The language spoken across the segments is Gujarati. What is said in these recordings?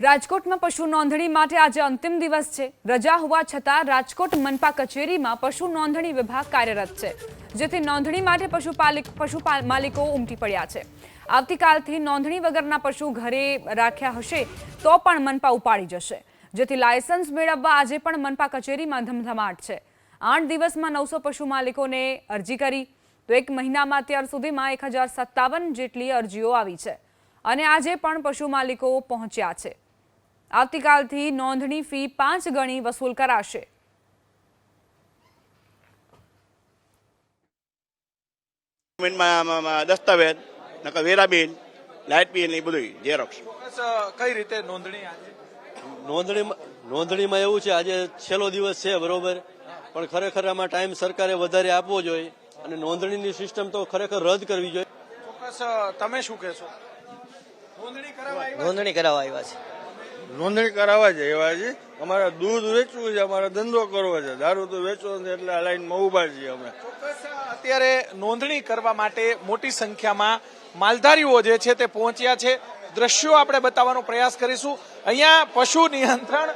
રાજકોટમાં પશુ નોંધણી માટે આજે અંતિમ દિવસ છે. રજા હોવા છતાં રાજકોટ મનપા કચેરીમાં પશુ નોંધણી વિભાગ કાર્યરત છે, જેથી નોંધણી માટે પશુપાલિક પશુ માલિકો ઉમટી પડ્યા છે. આવતીકાલથી નોંધણી વગરના પશુ ઘરે રાખ્યા હશે તો પણ મનપા ઉપાડી જશે, જેથી લાયસન્સ મેળવવા આજે પણ મનપા કચેરીમાં ધમધમાટ છે. આઠ દિવસમાં નવસો પશુ માલિકોને અરજી કરી, તો એક મહિનામાં અત્યાર સુધીમાં એક જેટલી અરજીઓ આવી છે. અને આજે પણ પશુ માલિકો પહોંચ્યા છે. આવતીકાલથી નોંધણી ફી પાંચ ગણી વસૂલ કરાશે. દસ્તાવેજ વેરા બિલ લાઇટ બિલ એ બધું ઝેરોક્ષ કઈ રીતે નોંધણી નોંધણી નોંધણીમાં નોંધણીમાં એવું છે આજે છેલ્લો દિવસ છે બરોબર? પણ ખરેખર આમાં ટાઈમ સરકારે વધારે આપવો જોઈએ અને નોંધણીની સિસ્ટમ તો ખરેખર રદ કરવી જોઈએ. તમે શું કહેશો? નોંધણી નોંધણી કરાવવા આવ્યા છે. નોંધણી કરાવવા છે, એવા અમારે દૂધ વેચવું છે, અમારે ધંધો કરવો છે. દારૂ તો વેચવો નથી એટલે આ લાઈનમાં ઊભા છીએ અમે. અત્યારે નોંધણી કરવા માટે મોટી સંખ્યામાં માલધારીઓ જે છે તે પહોંચ્યા છે. દ્રશ્યો આપણે બતાવવાનો પ્રયાસ કરીશું. અહીંયા પશુ નિયંત્રણ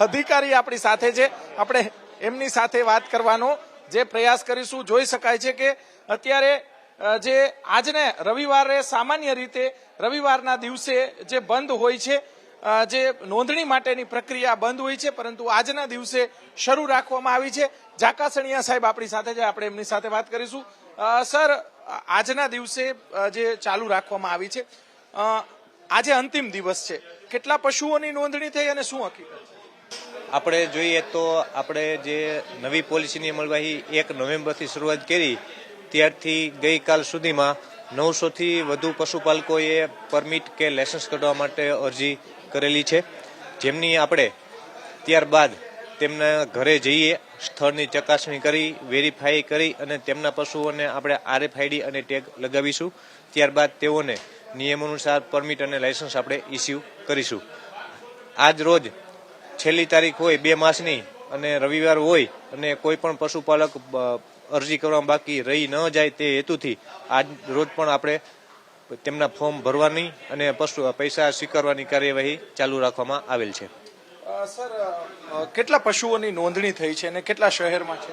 અધિકારી આપણી સાથે છે. આપણે એમની સાથે વાત કરવાનો જે પ્રયાસ કરીશું. જોઈ શકાય છે કે અત્યારે જે આજને રવિવારે સામાન્ય રીતે રવિવારના દિવસે જે બંધ હોય છે જે નોંધણી માટેની પ્રક્રિયા બંધ હોય છે, પરંતુ આજના દિવસે શરૂ રાખવામાં આવી છે. જાકાસણિયા સાહેબ આપણી સાથે છે, આપણે એમની સાથે વાત કરીશું. સર, આજના દિવસે જે ચાલુ રાખવામાં આવી છે આજે અંતિમ દિવસ છે. કેટલા પશુઓની નોંધણી થઈ અને શું હકીકત? આપણે જોઈએ તો આપણે જે નવી પોલિસીની અમલવાહી એક નવેમ્બરથી શરૂઆત કરી, ત્યારથી ગઈકાલ સુધીમાં નવસોથી વધુ પશુપાલકોએ પરમિટ કે લાયસન્સ કઢાવવા માટે અરજી કરેલી છે. જેમની આપણે ત્યારબાદ તેમના ઘરે જઈએ, સ્થળની ચકાસણી કરી વેરીફાઈ કરી અને તેમના પશુઓને આપણે આરએફઆઈડી અને ટેગ લગાવીશું. ત્યારબાદ તેઓને નિયમ અનુસાર પરમિટ અને લાયસન્સ આપણે ઇસ્યુ કરીશું. આજ રોજ છેલ્લી તારીખ હોય, બે માસની અને રવિવાર હોય અને કોઈ પણ પશુપાલક અરજી કરવામાં બાકી રહી ન જાય તે હેતુથી આજ રોજ પણ આપણે તેમના ફોર્મ ભરવાની અને પૈસા સ્વીકારવાની કાર્યવાહી ચાલુ રાખવામાં આવેલ છે. સર કેટલા પશુઓની નોંધણી થઈ છે અને કેટલા શહેરમાં છે?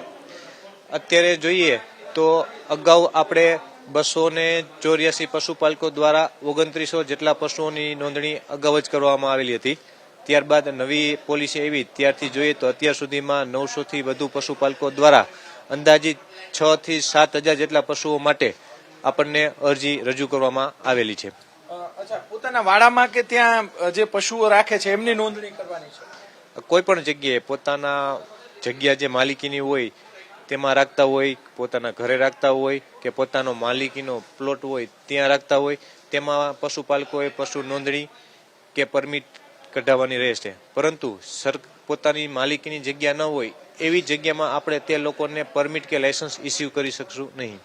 અત્યારે જોઈએ તો અગાઉ આપણે બસો ને ચોર્યાસી પશુપાલકો દ્વારા ઓગણત્રીસો જેટલા પશુઓની નોંધણી અગાઉ જ કરવામાં આવેલી હતી. ત્યારબાદ નવી પોલિસી આવી ત્યારથી જોઈએ તો અત્યાર સુધીમાં નવસો થી વધુ પશુપાલકો દ્વારા અંદાજિત છ થી સાત હજાર જેટલા પશુઓ માટે આપણને અરજી રજૂ કરવામાં આવેલી છે. અચ્છા પોતાના વાડામાં કે ત્યાં જે પશુઓ રાખે છે એમની નોંધણી કરવાની છે? કોઈ પણ જગ્યાએ પોતાના જગ્યા જે માલિકીની હોય તેમાં રાખતા હોય પોતાના ઘરે રાખતા હોય કે પોતાનો માલિકીનો પ્લોટ હોય ત્યાં રાખતા હોય તેમાં પશુપાલકોએ પશુ નોંધણી કે પરમિટ કઢાવવાની રહેશે. પરંતુ સર પોતાની માલિકીની જગ્યા ન હોય એવી જગ્યામાં આપણે તે લોકોને પરમિટ કે લાયસન્સ ઇસ્યુ કરી શકશું નહીં.